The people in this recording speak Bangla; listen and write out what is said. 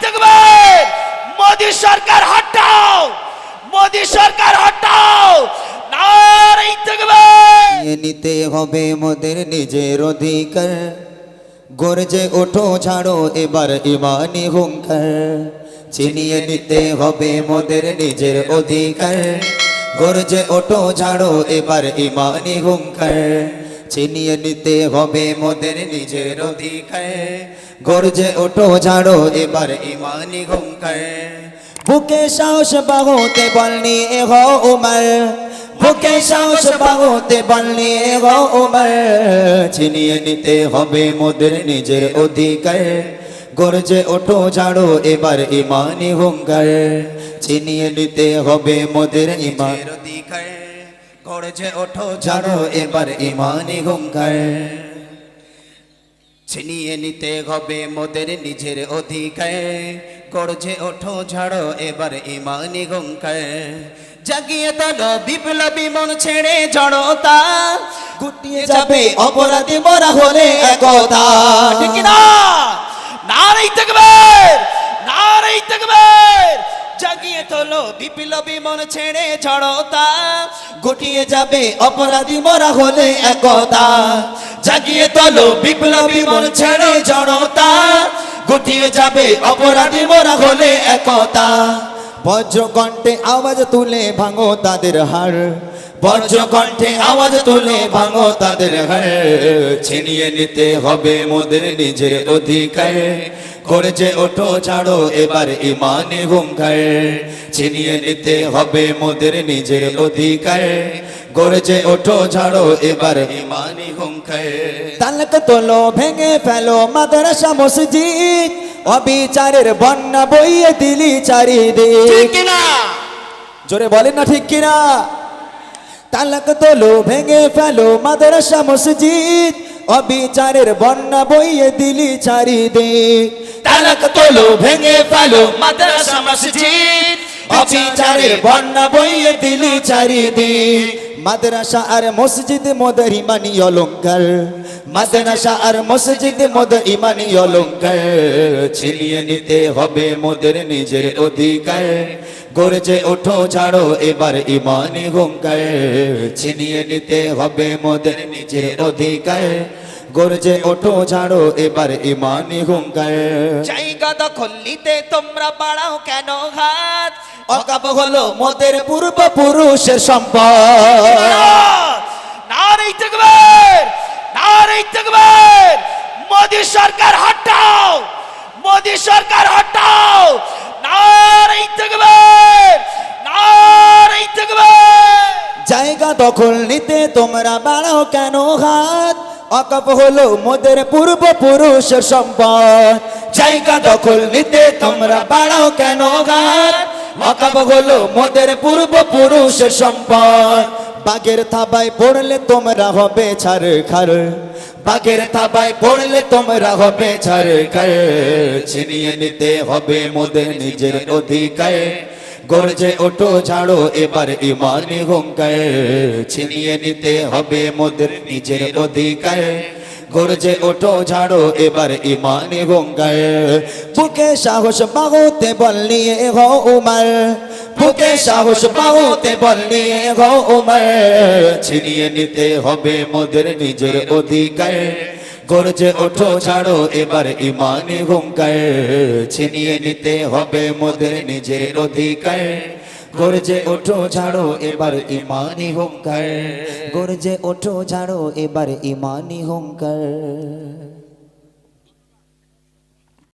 তকবীর মোদি সরকার হটাও। মোদি সরকার হটাও। নারে তকবীর নিতে হবে মোদের নিজের অধিকার। গর্জে ওঠো, ছাড়ো, এবার ইমানি হুঙ্কার। ছিনিয়ে নিতে হবে মোদের নিজের অধিকার। গর্জে ওঠো, ছাড়ো, এবার ইমানি হুঙ্কার। ছিনিয়ে নিতে হবে মোদের নিজের অধিকার। গর্জে ওঠো ছাড়ো এবার ইমানি হুঙ্কার। বুকে সাহস বাহতে বল নিয়ে হো উমর। বুকে সাহস বাহতে বল নিয়ে হো উমর। ছিনিয়ে নিতে হবে মোদের নিজের অধিকার। গর্জে ওঠো ঝাড়ো এবার ইমানি হুঙ্কার। ছিনিয়ে নিতে হবে মোদের ইমান। অধিকার। গর্জে ওঠো ঝাড়ো। এবার ইমানি হুঙ্কার। ছিনিয়ে নিতে হবে মোদের নিজের অধিকার। গর্জে ওঠো ঝাড়ো এবার ইমানি গঙ্কায় জাগিয়ে তোলো বিপ্লবী মন ছেড়ে জড়তা। গুটিয়ে যাবে অপরাধী মরা হলে একতা। ঠিক না নারে তকবীর নারে তকবীর জাগিয়ে তোলো। বিপ্লবী মন ছেড়ে ঝড়তা গুটিয়ে যাবে অপরাধী মরা হলে একতা জাগিয়ে তোলো, বিপ্লবী মন ছেড়ে জড়তা গুটিয়ে যাবে অপরাধী মরা হলে একতা বজ্রকণ্ঠে আওয়াজ তুলে ভাঙো তাদের হার বজ্রকণ্ঠে আওয়াজ তুলে ভাঙো তাদের হার ছিনিয়ে নিতে হবে মোদের নিজের অধিকার। করেছে ওঠো ছাড়ো এবার ইমানে হুঙ্কার ছিনিয়ে নিতে হবে মোদের নিজের অধিকার। গড়েছে ওঠো ছাড়ো এবার ইমানি হুঙ্কার তালক তোলো ভেঙে ফেলো মাদ্রাসা মসজিদ। অবিচারের বন্যা বইয়ে দিলি চারিদিক। ঠিক না জোরে বলেন না ঠিক কিনা? তালাক তোলো ভেঙে ফেলো মাদ্রাসা মসজিদ। অবিচারের বন্যা বইয়ে দিলি চারিদিক। তালাক তোলো, ভেঙে ফেলো, মাদ্রাসা মসজিদ। অবিচারের বন্যা বইয়ে দিলি চারিদিক। মাদ্রাসা আর মসজিদ মোদের ইমানি অলঙ্কার। মাদ্রাসা আর মসজিদ মোদের ইমানি অলঙ্কার। ছিনিয়ে নিতে হবে মোদের নিজের অধিকার। গড়েছে, ওঠো, ছাড়ো, এবার ইমানি হুঙ্কার। ছিনিয়ে নিতে হবে মোদের নিজের অধিকার। গড়েছে, ওঠো, ছাড়ো, এবার ইমানি হুঙ্কার। জায়গা দখল নিতে তোমরা বাড়াও কেন হাত অকাপ হলো মোদের পূর্ব পুরুষের সম্পদ। নারে তকবীর নারে তকবীর মোদি সরকার হটাও মোদি সরকার হটাও। নারে তকবীর নারে তকবীর জায়গা দখল নিতে তোমরা বাড়াও কেন হাত? অকাপ হলো মোদের পূর্ব পুরুষের সম্পদ। জায়গা দখল নিতে তোমরা বাড়াও কেন হাত? অকাপ হলো মোদের পূর্ব পুরুষের সম্পদ। বাগের থাবায় পড়লে তোমরা হবে ছাড় খার বাগের থাবায় পড়লে তোমরা হবে ছাড় খার ছিনিয়ে নিতে হবে মোদের নিজের অধিকার। গর্জে ওঠো, ছাড়ো, এবার ইমানি হুঙ্কার। ছিনিয়ে নিতে হবে মোদের নিজের অধিকার। গর্জে ওঠো ছাড়ো এবার ইমানি হুঙ্কার বুকে সাহস বাহুতে বল নিয়ে হো উমার। বুকে সাহস বাহুতে বল নিয়ে হো উমার। ছিনিয়ে নিতে হবে মোদের নিজের অধিকার। গর্জে ওঠো ছাড়ো এবার ইমানি হুঙ্কার ছিনিয়ে নিতে হবে মোদের নিজের অধিকার। গর্জে ওঠো ছাড়ো এবার ইমানি হুঙ্কার। গর্জে ওঠো ছাড়ো এবার ইমানি হুঙ্কার।